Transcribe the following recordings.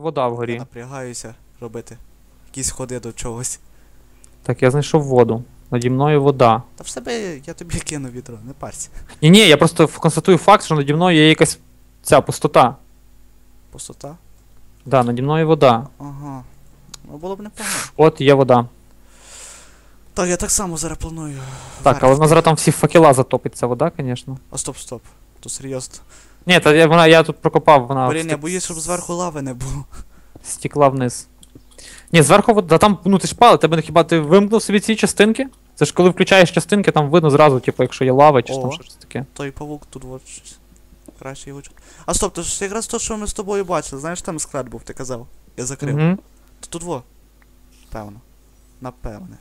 Вода Я напрягаюся робити. Якісь ходи до чогось. Так, я знайшов воду. Наді мною вода. Та в себе я тобі кину відро, не парся. Ні, ні, я просто констатую факт, що наді мною є якась ця пустота. Пустота. Да, наді мною вода. Ага. Ну було б непогано. От є вода. Так, я так само зараз планую. Так, але вона зараз там всі факела затопить, ця вода, звісно. А стоп, стоп. То серйозно. Ні, та я, вона, я тут прокопав, вона Блін, я боюсь, щоб зверху лави не було. стекла вниз. Ні, зверху вода, там, ну ти ж пали, тебе хіба ти вимкнув собі ці частинки? Це ж коли включаєш частинки, там видно зразу, типу, якщо є лава чи ж там О. щось таке. Той павук тут от щось. Краще його чути. А стоп, то ж якраз то, що ми з тобою бачили, знаєш, там склад був, ти казав. Я закрив. Угу. То тут во. Певно. Напевне.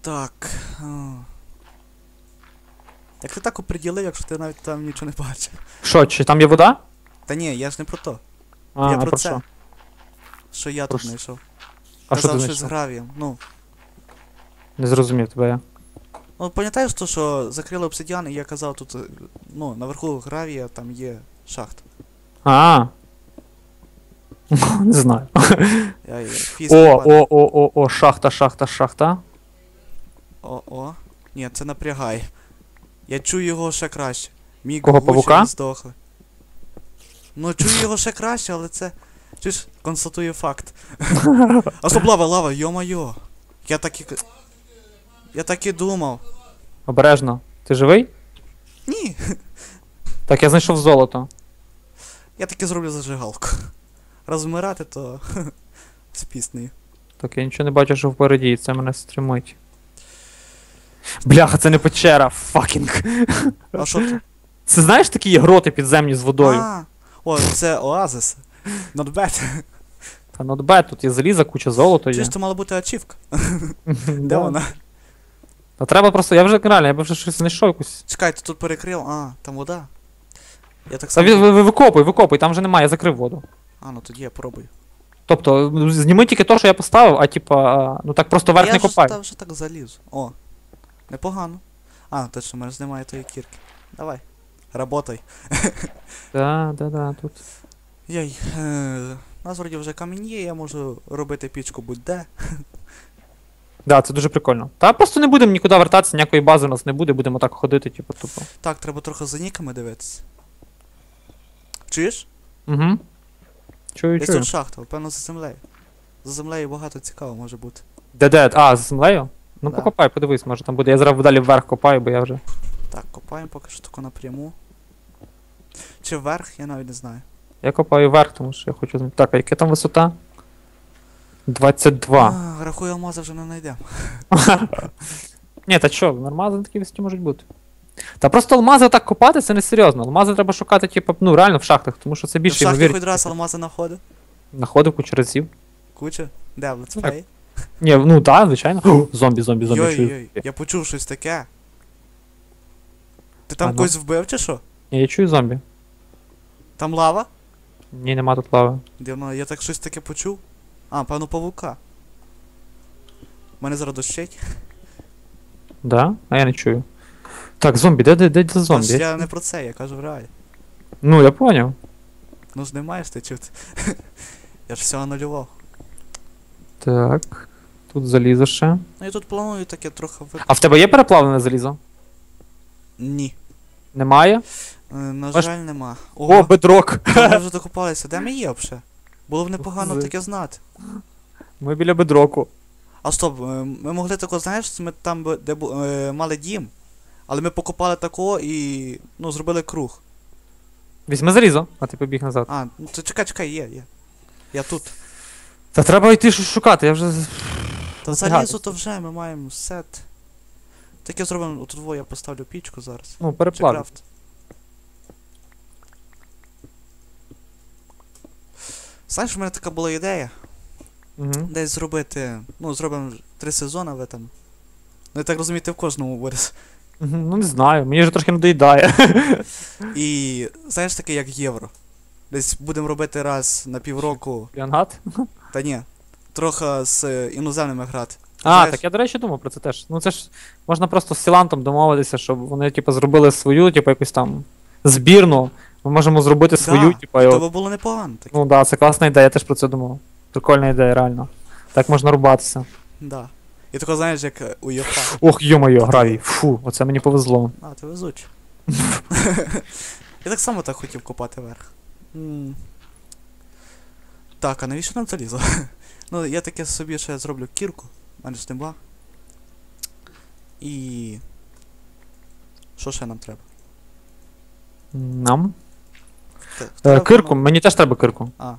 Так. а. Як ти так оприділив, якщо ти навіть там нічого не бачив? Що, чи там є вода? Та ні, я ж не про то. А, я а про, про це. що? Що я Про тут знайшов. А що ти Казав, що з знайшов? гравієм. Ну. Не зрозумів тебе я. Ну, пам'ятаєш то, що закрили обсидіан, і я казав тут, ну, наверху гравія там є шахт. А. Не знаю. О, о, о, о, о, шахта, шахта, шахта. О, о. Ні, це напрягає. Я чую його ще краще. Мій Кого, павука? здохли. Ну, чую його ще краще, але це. Чуєш, констатую факт. а стоп, лава, лава, йо-майо. Я так і. Я так і думав. Обережно. Ти живий? Ні. Так, я знайшов золото. Я таки зроблю зажигалку. Раз вмирати, то. з піснею. Так, я нічого не бачу, що впереді, і це мене стримить. Бляха, це не печера, факінг. А що ти? Це знаєш такі гроти підземні з водою? А, о, це оазис. Not bad. Та not bad, тут є заліза, куча золота є. Чуєш, то мала бути ачівка. Де Да. вона? Та треба просто, я вже реально, я б вже щось знайшов якусь. Чекай, ти тут перекрив. А, там вода. Я так Та само. ви, ви, ви викопуй, викопуй, там вже немає, я закрив воду. А, ну тоді я пробую. Тобто, зніми тільки то, що я поставив, а типа, ну так просто верх я не вже, копай. та вже так залізу. О. Непогано. А, точно, мене ж немає тої кірки. Давай. Работай. Да, да, да, тут. Яй. Е, у нас вроді вже камінь є, я можу робити пічку будь-де. Да, це дуже прикольно. Та просто не будемо нікуди вертатися, ніякої бази у нас не буде, будемо так ходити, типу, тупо. Так, треба трохи за ніками дивитися. Чуєш? Угу. Чую, Десь чую. тут шахта, певно, за землею. За землею багато цікаво може бути. Де де? А, з землею? Ну Да. покопай, подивись, може там буде. Я зараз далі вверх копаю, бо я вже. Так, копаємо поки що тако напряму. Чи вверх, я навіть не знаю. Я копаю вверх, тому що я хочу знайти. Так, а яка там висота? 22. А, рахую, алмази вже не знайдемо. Ні, та що, алмази на такій висоті можуть бути. Та просто алмази так копати, це не серйозно. Алмази треба шукати, типу, ну реально в шахтах, тому що це в більше шахті хоч раз алмази знаходив? Находив кучу разів. Куча? Де, в летсплеї? Ні, ну так, звичайно. Зомбі, зомбі, зомбі. чую. Йой-йой, я почув щось таке. Ти там ну. когось вбив чи що? Ні, я чую зомбі. Там лава? Ні, нема тут лави. Дивно, я так щось таке почув. А, певно, павука. Мене зараз дощить. Да? А я не чую. Так, зомбі, де, де, де, де Та зомбі? ж я не про це, я кажу в реалі. Ну, я поняв. Ну ж не маєш ти чути. я ж все анулював. Так. Тут залізо ще. Ну я тут планую таке трохи вип... А в тебе є переплавлене залізо? Ні. Немає? Е, на Ваш- жаль, нема. О, бедрок! ми вже докопалися. Де ми є взагалі? Було б непогано таке знати. Ми біля бедроку. А стоп, е, ми могли тако, знаєш, ми там би- де бу- е, мали дім, але ми покопали тако і ну, зробили круг. Візьми залізо, а ти побіг назад. А, ну то чекай, чекай, є, є. Я тут. Та треба йти щось шукати, я вже. Та залізо то вже ми маємо сет. Таке зробимо, от во я поставлю пічку зараз. Ну, переплавлю. Знаєш, в мене така була ідея. Угу. Десь зробити. Ну, зробимо три сезони в этом. Ну, я так розумію, ти в кожному будеш. Ну не знаю, мені вже трошки надоїдає. І знаєш таке, як євро. Десь будемо робити раз на півроку. Піангат? Та ні. Трохи з іноземними грати. А, Знаєш- так я, до речі, думав про це теж. Ну це ж можна просто з Сілантом домовитися, щоб вони, типу, зробили свою, типу, якусь там збірну, Ми можемо зробити свою, Да, типа, і от, Тебе було непогано так. ну да, це класна ідея, я теж про це думав. Прикольна ідея, реально. Так можна рубатися. Да. І тако, знаєш, як е, у ЄФА. Ох, йо-моє, гравій. Фу, оце мені повезло. А, ти везучий. Я так само так хотів копати вверх. М. Так, а навіщо нам залізо? ну, я таке собі ще зроблю кірку, мене ж нема. І. Що ще нам треба? Нам? Е, треба кирку, нам- мені теж треба кирку. А.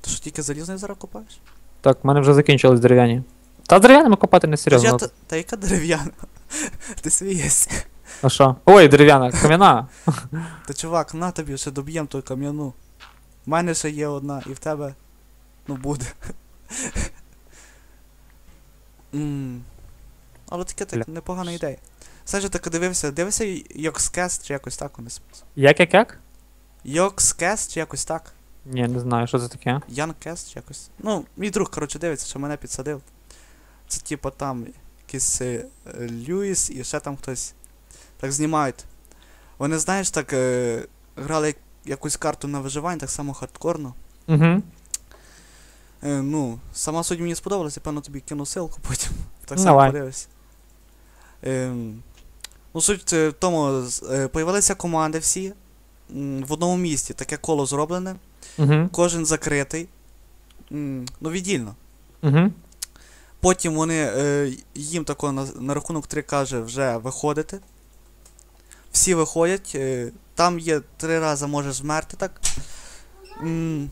Ти що тільки залізний зараз копаєш? Так, в мене вже закінчились дерев'яні. Та дерев'яними копати не серйозно. я та, та яка дерев'яна? Ти смієшся. А що? Ой, дерев'яна, кам'яна. Та чувак, на тобі ще доб'єм ту кам'яну. У мене ще є одна, і в тебе. Ну буде. Але таке так непогана ідея. Саджа так дивився, дивився Йокскест чи якось так вони. Як, як, як? Йокскест чи якось так. Ні, не знаю, що це таке. Янкест чи якось. Ну, мій друг, коротше, дивиться, що мене підсадив. Це типа там якийсь е, Льюіс і ще там хтось. Так знімають. Вони, знаєш, так е, грали якусь карту на виживання, так само хардкорно. Угу. Е, ну, сама суть мені сподобалася, певно тобі кину ссылку потім. Так само давай. подивишся. Ем, ну, суть е, в тому, з- е, появилися команди всі м, в одному місті, таке коло зроблене, Угу. кожен закритий. М, ну, віддільно. Угу. Потім вони е, їм тако на, на рахунок 3 каже вже виходити. Всі виходять. Е, там є три рази можеш вмерти так. М.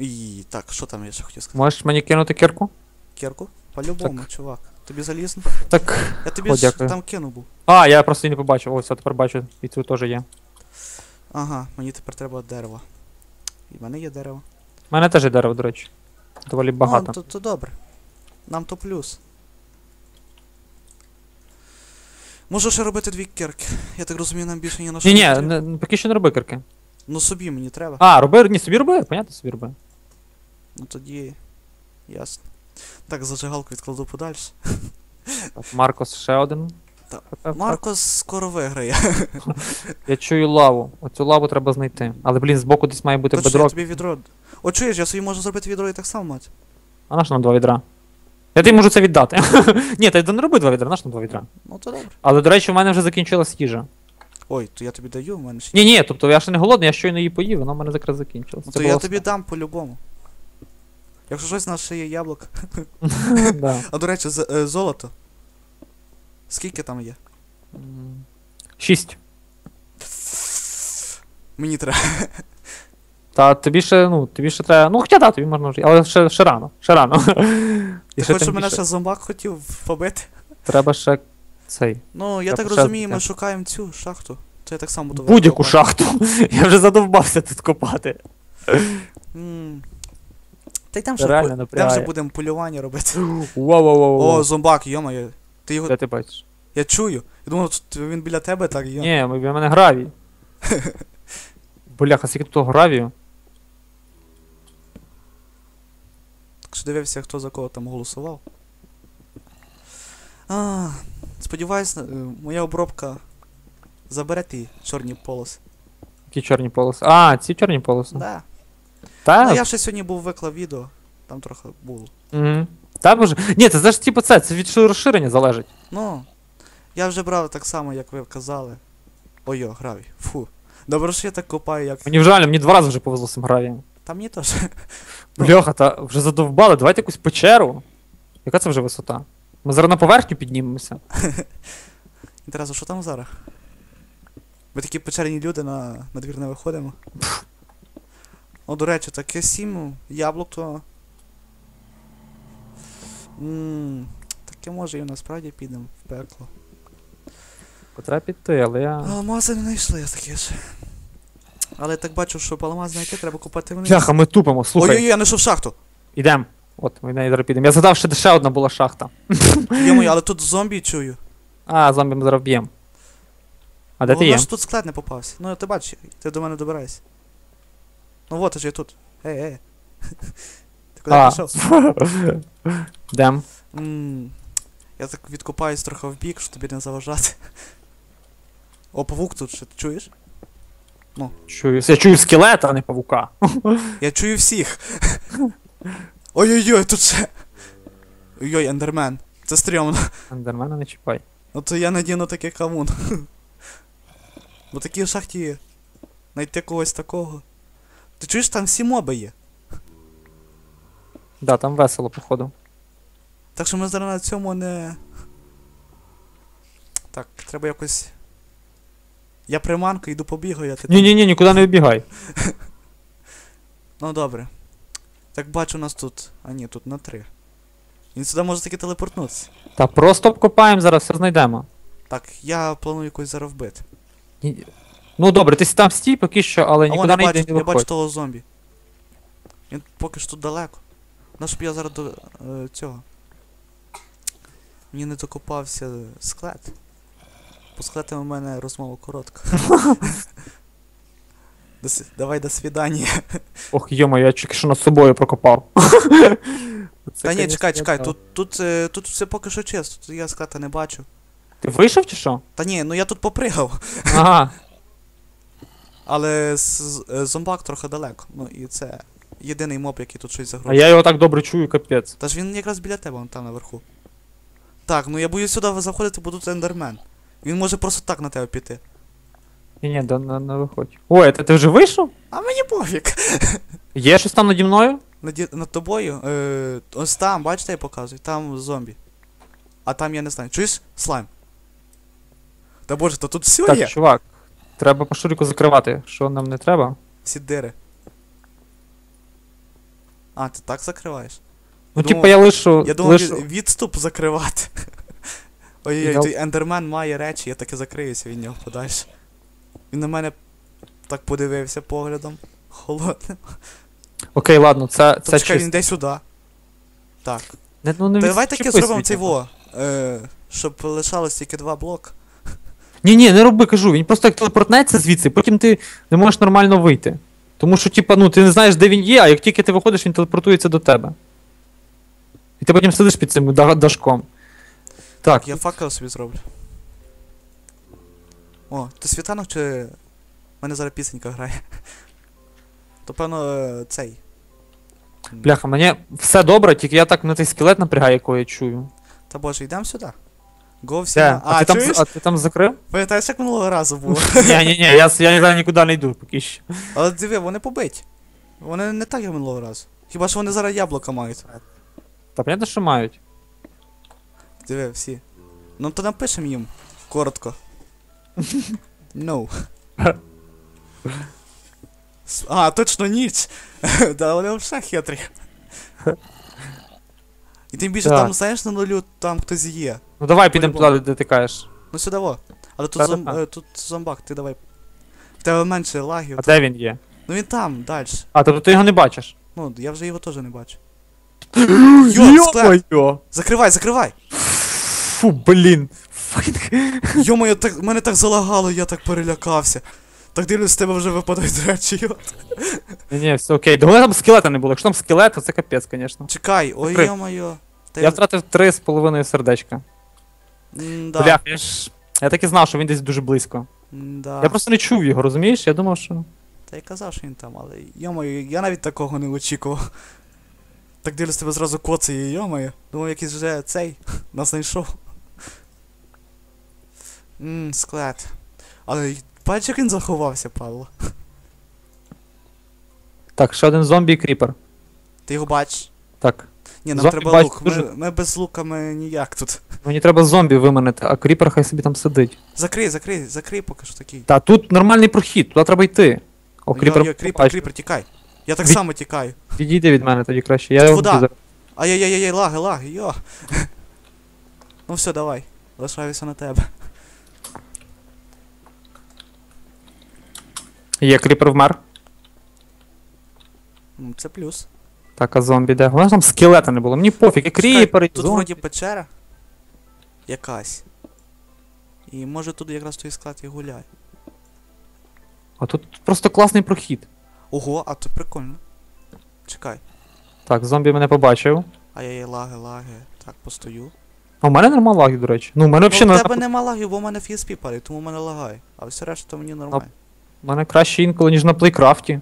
І так, що там я ще хотів сказати? Можеш мені кинути кирку? Кірку? По-любому, чувак. Тобі залізно? Так. Я тобі О, ж дякую. там кинув був. А, я просто її не побачив. Ось, я тепер бачу, і тут теж є. Ага, мені тепер треба дерево. І в мене є дерево. У мене теж є дерево, до речі. Доволі багато. Ну, то, то добре. Нам то плюс. Можу ще робити дві кірки. Я так розумію, нам більше ні на що Ні, не ні, поки що не роби кирки. Ну собі мені треба. А, роби, ні, собі роби, понятно, собі роби. Ну тоді. Ясно. Так, зажигалку відкладу подальше. Так, Маркос ще один. Так, Маркос скоро виграє. Я чую лаву. Оцю лаву треба знайти. Але, блін, збоку десь має бути я бедрок. тобі відро. О, чуєш, я собі можу зробити відро і так само мати. А наш нам два відра? Я тобі можу це віддати. Ні, та не роби два відра, наш нам два відра. Ну то добре. Але, до речі, в мене вже закінчилась їжа. Ой, то я тобі даю, в мене ще. Ні, ні, тобто я ще не голодний, я щойно її поїв, вона в мене якраз закінчилась. Ну Це то я було тобі дам по-любому. Якщо щось у нас ще є яблуко. Да. А до речі, з- е, золото. Скільки там є? М, Шість. Мені треба. Та тобі ще, ну, тобі ще треба. Ну, хоча да, тобі можна вже. Але ще, ще рано. Ще рано. І Ти ще хочеш, тим щоб мене більше ще зомбак хотів побити? Треба ще цей. Ну, я Та так розумію, ми шукаємо цю шахту. То я так само буду Будь-яку шахту. Я вже задовбався тут копати. Та й там ще, Реально там вже будемо полювання робити. Вау-вау-вау. О, зомбак, йомає. Ти його. Де ти бачиш? Я чую. Я думав, він біля тебе, так йо. Ні, в мене гравій. Бляха, скільки тут гравію. Так що дивився, хто за кого там голосував. А, сподіваюсь, е, моя обробка забере ті чорні полоси. Які чорні полоси. А, ці чорні полоси. Да. Та, Ну я ще сьогодні був виклав відео, там трохи було. Угу. Та боже. Ні, це ж типу це, це від розширення залежить. Ну, я вже брав так само, як ви казали. Ой-о, гравій. Фу. Добре, що я так копаю, як. Мені жаль, мені два рази вже повезло з цим гравієм. Там мені теж. Бляха, та вже задовбали, давайте якусь печеру. Яка це вже висота? Ми зараз на поверхню піднімемося. Інтересно, що там зараз? Ми такі печерні люди на, на двір не виходимо. О, до речі, таке сім яблук, то. Ммм. Таке може і насправді підемо в пекло. Треба піти, але я. Алмази не знайшли я таке ж. Але я так бачу, що алмаз знайти треба купати вниз. Бляха, ми тупимо, слухай. Ой-ой-ой, я знайшов шахту. Ідем. От, ми в неї зараз підемо. Я згадав, що ще одна була шахта. Йому, але тут зомбі чую. А, зомбі ми зараз б'ємо. А де ти Головне, є? що тут склад не попався. Ну, ти бачиш, ти до мене добирайся. Ну вот, ж я тут. Ей, ей. Ти куди А. пішов? Дем. Ммм. Я так відкопаюсь трохи в бік, щоб тобі не заважати. О, павук тут ще, ти чуєш? Чую, я чую скелета, а не павука. Я чую всіх. Ой-ой-ой, тут ще. Ой-ой, ендермен. Це стрьомно. Ендермена не чіпай. Ну то я надіну такий камун. Бо такі в шахті знайти когось такого. Ти чуєш, там всі моби є. Да, там весело, походу. Так що ми зараз на цьому не. Так, треба якось. Я приманку, йду побігаю, а ти там. Ні, ні, ні, нікуди не вибігай. Ну добре. Так бачу, у нас тут. А ні, тут на три. Він сюди може таки телепортнутися. Та просто обкопаємо зараз, все знайдемо. Так, я планую якось зараз вбити. Ні- Ну добре, ти там стій поки що, але А вон нікуди я не йди, бачу, не я бачу виходь. того зомбі. Він поки що тут далеко. Ну, щоб я зараз до е, цього. Мені не докопався склет. По склетам у мене розмова коротка. До Давай до свидання. Ох, йома, я тільки що над собою прокопав. Це, Та ні, чекай, чекай, тут, тут, е, тут все поки що чисто, тут я склета не бачу. Ти вийшов чи що? Та ні, ну я тут попригав, Ага. але е, зомбак трохи далеко. Ну і це єдиний моб, який тут щось А я його так добре чую, капець. Та ж він якраз біля тебе, вон там наверху. Так, ну я боюсь сюди заходити, бо тут ендермен. Він може просто так на тебе піти. Ні, ні, да, не, не виходь. Ой, ти, ти вже вийшов? А мені пофіг. Є щось там наді мною? Наді... Над тобою. Е... Ось там, бачите, я показую, там зомбі. А там я не знаю. Чуєш? Слайм. Та боже, то тут все Так, є. чувак. Треба по шуріку закривати. Що нам не треба? Всі дири. А, ти так закриваєш? Ну, Думав- типа я лишу. Я думав, лишу... від- відступ закривати. Ой-ой, Я- той ендермен має речі, я таки закриюся від нього подальше. Він на мене так подивився поглядом. Холодним. Окей, ладно, це, це чекай, він йде сюди. Так. Не, ну, не Давай відчепись зробимо цей во. Е, щоб лишалось тільки два блока. Ні, ні, не роби, кажу. Він просто як телепортнеться звідси, потім ти не можеш нормально вийти. Тому що, типа, ну, ти не знаєш, де він є, а як тільки ти виходиш, він телепортується до тебе. І ти потім сидиш під цим дашком. Так, Я факел собі зроблю. О, ти світанок чи. У мене зараз пісенька грає. То певно цей. Бляха, мені все добре, тільки я так на цей скелет напрягаю, якого я чую. Та боже, йдемо сюди. Го всі. Де? на- А, ти там, чуєш? а ти там закрив? Пам'ятаєш, як минулого разу було? Ні, ні, ні, я, с- я нікуди не йду поки що. Але диви, вони побиті. Вони не так, як минулого разу. Хіба що вони зараз яблука мають. Та понятно, що мають. Диви, всі. Ну то напишем їм. Коротко. No. А, точно ніч. да, вони взагалі хитрі. І тим більше Так. там, знаєш, на нулю там хтось є. Ну давай підемо туди, де ти кажеш. Ну сюди во. Але тут, Та-та-та. зом... е, тут зомбак, ти давай. В тебе менше лагів. А де він є? Ну він там, далі. А, тобто ти його не бачиш. Ну, я вже його теж не бачу. Йо, склеп! Йо-моє! Закривай, закривай! Фу, блін. Йо-моє, так, мене так залагало, я так перелякався. Так дивлюсь, з тебе вже випадають речі, йо. Ні, ні, все окей. Головне там скелета не було. Якщо там скелет, то це капець, звісно. Чекай, ой Закрив. йо-моє. Я втратив три з половиною сердечка. М-да. Бля, я ж. Я так і знав, що він десь дуже близько. М-да. Я просто не чув його, розумієш? Я думав, що. Та я казав, що він там, але йо-моє, я навіть такого не очікував. Так дивлюсь, тебе зразу коцає, йо-моє. Думав, якийсь вже цей нас знайшов. Ммм, склад. Але бачиш, як він заховався, Павло. Так, ще один зомбі і кріпер. Ти його бачиш? Так. Ні, нам Зомбі треба бачу лук. Ми, дуже- ми без лука ми ніяк тут. Мені треба зомбі виманити, а кріпер хай собі там сидить. Закрий, закрий, закрий поки що такий. Та тут нормальний прохід, туди треба йти. О, кріпер. Йо, йо, кріпер, кріпер, тікай. Я так Від- само тікаю. Відійди від мене тоді краще. Я Тут його вода. зараз- Ай-яй-яй-яй, лаги, лаги, йо. ну все, давай. Лишаюся на тебе. Є, кріпер вмер. М, Це плюс. Так, а зомбі де? Головне, там скелета не було. Мені пофіг, і кріпер, і Тут зомбі. вроді печера. Якась. І може тут якраз той склад і гуляє. А тут просто класний прохід. Ого, а тут прикольно. Чекай. Так, зомбі мене побачив. Ай-яй, лаги, лаги. Так, постою. А у мене нема лагів, до речі. Ну, у мене Ну, взагалі в тебе нема лагів, бо в мене FSP падає, тому в мене лагає. А все решта то мені нормально. У мене краще інколи, ніж на плейкрафті.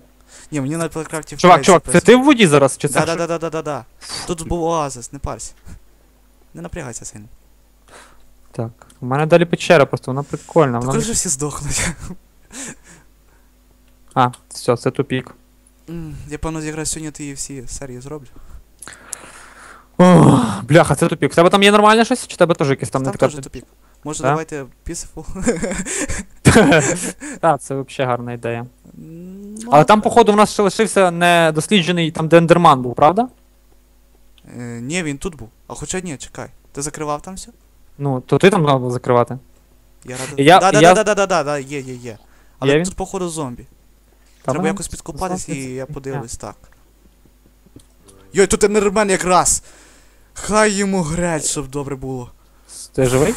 Ні, мені на Плейкрафті Чувак, чувак, це ти в воді зараз? Чи це? Да, да, да, да, да, да, да. Тут був оазис, не парся. Не напрягайся сильно. Так. У мене далі печера, просто вона прикольна. Так Вона... вже всі здохнуть. А, все, це тупік. Я певно зіграю сьогодні ти її всі серії зроблю. Ох, бляха, це тупік. В тебе там є нормальне щось? Чи в тебе теж якесь там Там не така? теж тупік. Може Да? давайте Peaceful? Так, це взагалі гарна ідея. Але там, походу, в нас ще лишився недосліджений там, де ендерман був, правда? Е, Ні, він тут був. А хоча ні, чекай. Ти закривав там все? Ну, то ти там мав закривати. Я радий. Я- да, да, я- да, да, да, да, да, є, є, є. Але Є він? тут, походу, зомбі. Та Треба якось підкопатись і я подивлюсь, так. Йой, тут енермен якраз! Хай йому греть, щоб добре було. Ти живий?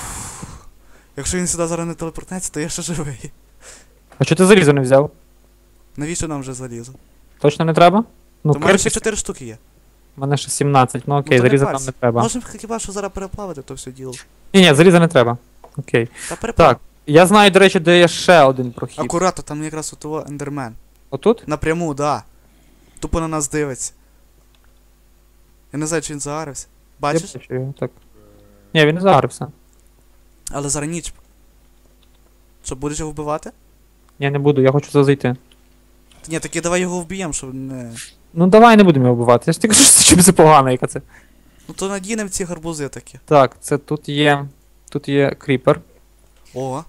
Якщо він сюди зараз не телепортнеться, то я ще живий. А чого ти залізо не взяв? Навіщо нам вже залізо? Точно не треба? Ну, То в мене ще 4 штуки є. в мене ще 17, ну окей, Ну, то не заліза нам парся. не треба. Можемо хіба що зараз переплавити то все діло. Ні, ні, заліза не треба. Окей. Та переплав. Так, я знаю, до речі, де є ще один прохід. Акуратно, там якраз у того ендермен. Отут? Напряму, да. Тупо на нас дивиться. Я не знаю, чи він заарився. Бачиш? Я бачу його, так. Ні, він не загорився. Але зараз ніч. Що, будеш його вбивати? Я не буду, я хочу туди зайти. Ні, таки давай його вб'ємо, щоб не. Ну давай не будемо його вбивати. Я ж тільки що чим це погано, яка це. Ну то надінемо ці гарбузи такі. Так, це тут є. Тут є кріпер. О.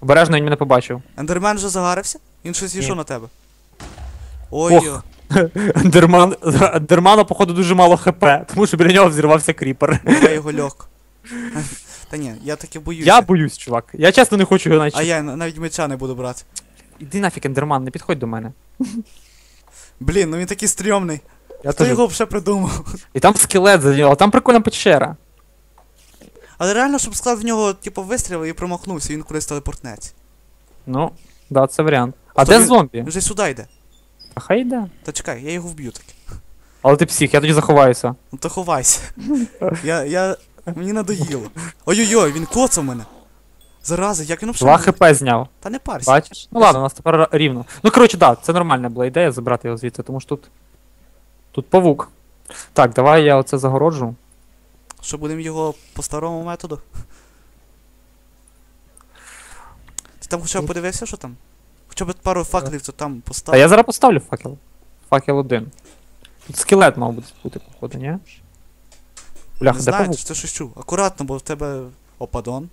Обережно він мене побачив. Ендермен вже загарився? Він щось Ні. йшов на тебе. Ой, Ох. йо. Ендерман. Ендермана, походу, дуже мало хп, тому що біля нього взірвався кріпер. давай його льох. Та ні, я таки боюся. Я боюсь, чувак. Я чесно не хочу його А я навіть меча не буду брати. Іди нафіг, ендерман, не підходь до мене. Блін, ну він такий стрьомний. Я Хто теж- його вже придумав? І там скелет за нього, там прикольна печера. Але реально, щоб склад в нього, типу, вистрілив і промахнувся, він кудись телепортнеться. Ну, да, це варіант. А Хто де він- зомбі? Він вже сюди йде. А хай йде. Та чекай, я його вб'ю таки. Але ти псих, я тоді заховаюся. Ну то ховайся. Я. я. Мені надоїло. Ой-ой-ой, він коцав мене. Зараза, як він Два взагалі? хп зняв. Та не парся. Бачиш? Ну ладно, у нас тепер рівно. Ну коротше, так, це нормальна була ідея забрати його звідси, тому що тут. Тут павук. Так, давай я оце загороджу. Що будемо його по старому методу? Ти там хоча б подивився, що там? Хоча б пару факелів то там Та постав. я зараз поставлю факел. Факел один. Тут скелет мав бути, походу, ні? Бляха, Не де знаю, павук? ти щось чув. Акуратно, бо в тебе. О, падон.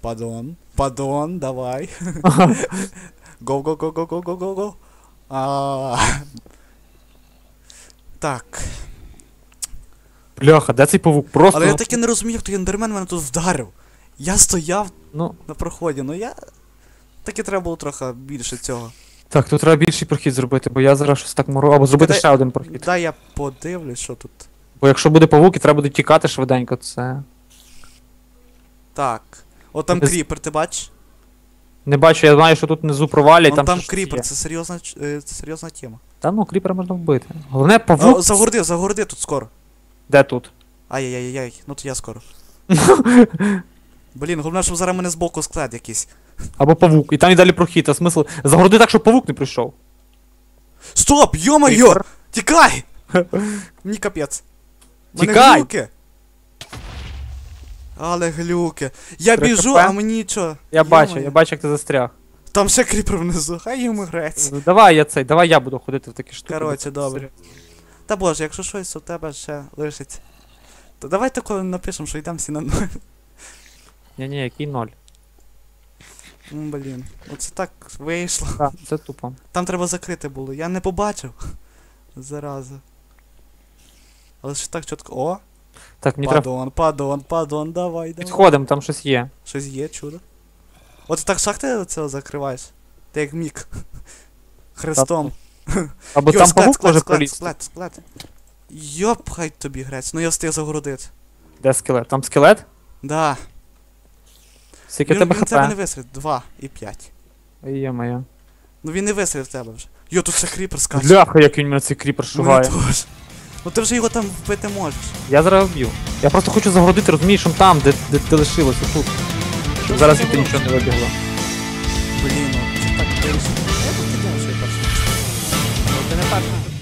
Падон. Падон, давай. Го, го, го, го, го, го, го, го. А. Так. Бляха, де цей павук? Просто. Але я таки не розумію, як той ендермен мене тут вдарив. Я стояв Ну, на проході, ну я. Таки треба було трохи більше цього. так, тут треба більший прохід зробити, бо я зараз щось так мору. Або зробити Кидай- ще один прохід. Дай я подивлюсь, що тут. Бо якщо буде павук і треба буде тікати швиденько, це. Так. О, там Без- кріпер, ти бачиш? Не бачу, я знаю, що тут внизу провалять, Вон там, там щось кріпер, є. це серйозна, ч- е, це серйозна тема. Та ну, кріпера можна вбити. Головне, павук. О, загорди, загорди тут скоро. Де тут? Ай-яй-яй-яй, ну то я скоро. Блін, головне, щоб зараз мене збоку склад якийсь. Або павук. І там і далі прохід, а смисл. Загороди так, щоб павук не прийшов. Стоп! Йо-моє! Кріпер. Тікай! Мені капець. Мене Тікай! глюки. Але глюки. Я Три біжу, хп. а мені нічого. Я бачу, я бачу, як ти застряг. Там ще кріпер внизу, хай йому грець. Ну, Давай я цей, давай я буду ходити в такі штуки. Коротше, добре. Та боже, якщо щось у тебе ще лишиться. То давай тако напишемо, що йдемо всі на ноль. Ні, ні, який ноль. М, Блін, оце так вийшло. Так, це тупо. Там треба закрити було. Я не побачив. Зараза. Але ж так чітко. О! Так, мені треба. Падон, падон, падон, давай, давай. Підходимо, там щось є. Щось є, чудо. От так шахти це закриваєш. Ти як мік. Хрестом. Або Йо, там склад, павук склад, може склад, пролізти. склад, склад. Йоп, хай тобі грець. Ну я встиг загородити. Де скелет? Там скелет? Да. Скільки Він, тебе він тебе не хп? вистрілить. Два і п'ять. Є моя. Ну він не вистрілив в тебе вже. Йо, тут ще кріпер скаче. Бляха, як він мене цей кріпер Мене шугає. теж. Ну ти вже його там вбити можеш. Я зараз вб'ю. Я просто хочу загородити, розумієш, що там, де, де ти лишилося тут. Щоб зараз звідти нічого не вибігло. Блін, ну це так вирішив. Я думав, що я перший. Ну, ти не перший.